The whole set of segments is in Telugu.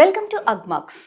వెల్కమ్ టు అగ్మాక్స్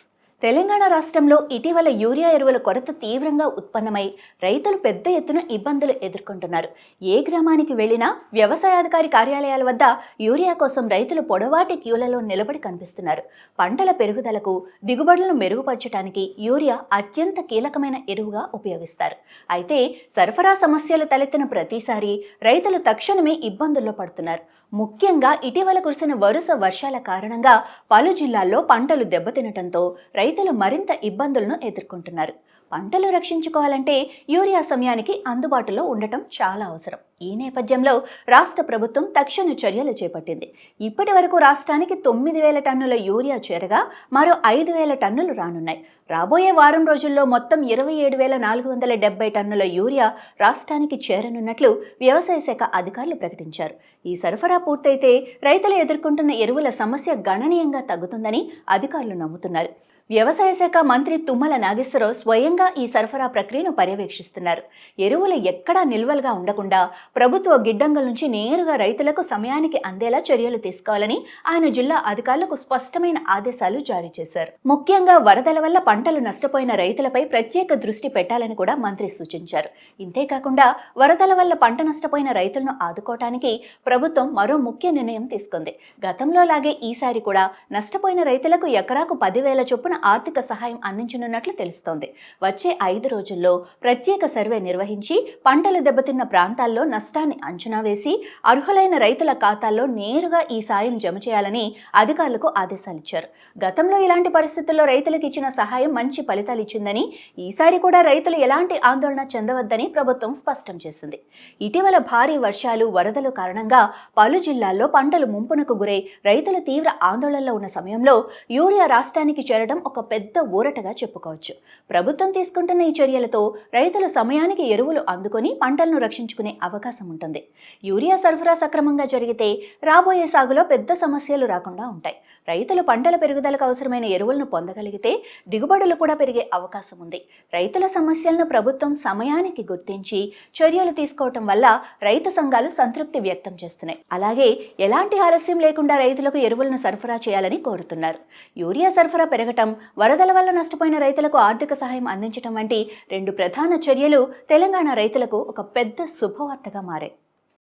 తెలంగాణ రాష్ట్రంలో ఇటీవల యూరియా ఎరువుల కొరత తీవ్రంగా ఉత్పన్నమై రైతులు పెద్ద ఎత్తున ఇబ్బందులు ఎదుర్కొంటున్నారు. ఏ గ్రామానికి వెళ్ళినా వ్యవసాయాధికారి కార్యాలయాల వద్ద యూరియా కోసం రైతులు పొడవాటి క్యూలలో నిలబడి కనిపిస్తున్నారు. పంటల పెరుగుదలకు దిగుబడులను మెరుగుపరచడానికి యూరియా అత్యంత కీలకమైన ఎరువుగా ఉపయోగిస్తారు. అయితే సరఫరా సమస్యలు తలెత్తిన ప్రతిసారి రైతులు తక్షణమే ఇబ్బందుల్లో పడుతున్నారు. ముఖ్యంగా ఇటీవల కురిసిన వరుస వర్షాల కారణంగా పలు జిల్లాల్లో పంటలు దెబ్బతినటంతో రైతు రైతులు మరింత ఇబ్బందులను ఎదుర్కొంటున్నారు. పంటలు రక్షించుకోవాలంటే యూరియా సమయానికి అందుబాటులో ఉండటం చాలా అవసరం. ఈ నేపథ్యంలో రాష్ట్ర ప్రభుత్వం తక్షణ చర్యలు చేపట్టింది. ఇప్పటి వరకు రాష్ట్రానికి తొమ్మిది వేల టన్నుల యూరియా చేరగా మరో ఐదు వేల టన్నులు రానున్నాయి. రాబోయే వారం రోజుల్లో మొత్తం ఇరవై ఏడు వేల నాలుగు వందల డెబ్బై టన్నుల యూరియా రాష్ట్రానికి చేరనున్నట్లు వ్యవసాయ శాఖ అధికారులు ప్రకటించారు. ఈ సరఫరా పూర్తయితే రైతులు ఎదుర్కొంటున్న ఎరువుల సమస్య గణనీయంగా తగ్గుతుందని అధికారులు నమ్ముతున్నారు. వ్యవసాయ శాఖ మంత్రి తుమ్మల నాగేశ్వరరావు స్వయంగా ఈ సరఫరా ప్రక్రియను పర్యవేక్షిస్తున్నారు. ఎరువులు ఎక్కడా నిల్వలుగా ఉండకుండా ప్రభుత్వ గిడ్డంగుల నుంచి నేరుగా రైతులకు సమయానికి అందేలా చర్యలు తీసుకోవాలని ఆయన జిల్లా అధికారులకు స్పష్టమైన ఆదేశాలు జారీ చేశారు. ముఖ్యంగా వరదల వల్ల పంటలు నష్టపోయిన రైతులపై ప్రత్యేక దృష్టి పెట్టాలని కూడా మంత్రి సూచించారు. ఇంతేకాకుండా వరదల వల్ల పంట నష్టపోయిన రైతులను ఆదుకోవటానికి ప్రభుత్వం మరో ముఖ్య నిర్ణయం తీసుకుంది. గతంలో లాగే ఈసారి కూడా నష్టపోయిన రైతులకు ఎకరాకు పదివేల చొప్పున ఆర్థిక సహాయం అందించనున్నట్లు తెలుస్తోంది. వచ్చే ఐదు రోజుల్లో ప్రత్యేక సర్వే నిర్వహించి పంటలు దెబ్బతిన్న ప్రాంతాల్లో నష్టాన్ని అంచనా వేసి అర్హులైన రైతుల ఖాతాల్లో నేరుగా ఈ సాయం జమ చేయాలని అధికారులకు ఆదేశాలిచ్చారు. గతంలో ఇలాంటి పరిస్థితుల్లో రైతులకు ఇచ్చిన సహాయం మంచి ఫలితాలు ఇచ్చిందని ఈసారి కూడా రైతులు ఎలాంటి ఆందోళన చెందవద్దని ప్రభుత్వం స్పష్టం చేసింది. ఇటీవల భారీ వర్షాలు వరదలు కారణంగా పలు జిల్లాల్లో పంటలు ముంపునకు గురై రైతులు తీవ్ర ఆందోళనలో ఉన్న సమయంలో యూరియా రాష్ట్రానికి చేరడం ఒక పెద్ద ఊరటగా చెప్పుకోవచ్చు. ప్రభుత్వం తీసుకుంటున్న ఈ చర్యలతో రైతులు సమయానికి ఎరువులు అందుకొని పంటలను రక్షించుకునే అవకాశం అవకాశం ఉంటుంది. యూరియా సరఫరా సక్రమంగా జరిగితే రాబోయే సాగులో పెద్ద సమస్యలు రాకుండా ఉంటాయి. రైతులు పంటల పెరుగుదలకు అవసరమైన ఎరువులను పొందగలిగితే దిగుబడులు కూడా పెరిగే అవకాశం ఉంది. రైతుల సమస్యలను ప్రభుత్వం సమయానికి గుర్తించి చర్యలు తీసుకోవటం వల్ల రైతు సంఘాలు సంతృప్తి వ్యక్తం చేస్తున్నాయి. అలాగే ఎలాంటి ఆలస్యం లేకుండా రైతులకు ఎరువులను సరఫరా చేయాలని కోరుతున్నారు. యూరియా సరఫరా పెరగటం వరదల వల్ల నష్టపోయిన రైతులకు ఆర్థిక సహాయం అందించడం వంటి రెండు ప్రధాన చర్యలు తెలంగాణ రైతులకు ఒక పెద్ద శుభవార్త मारे।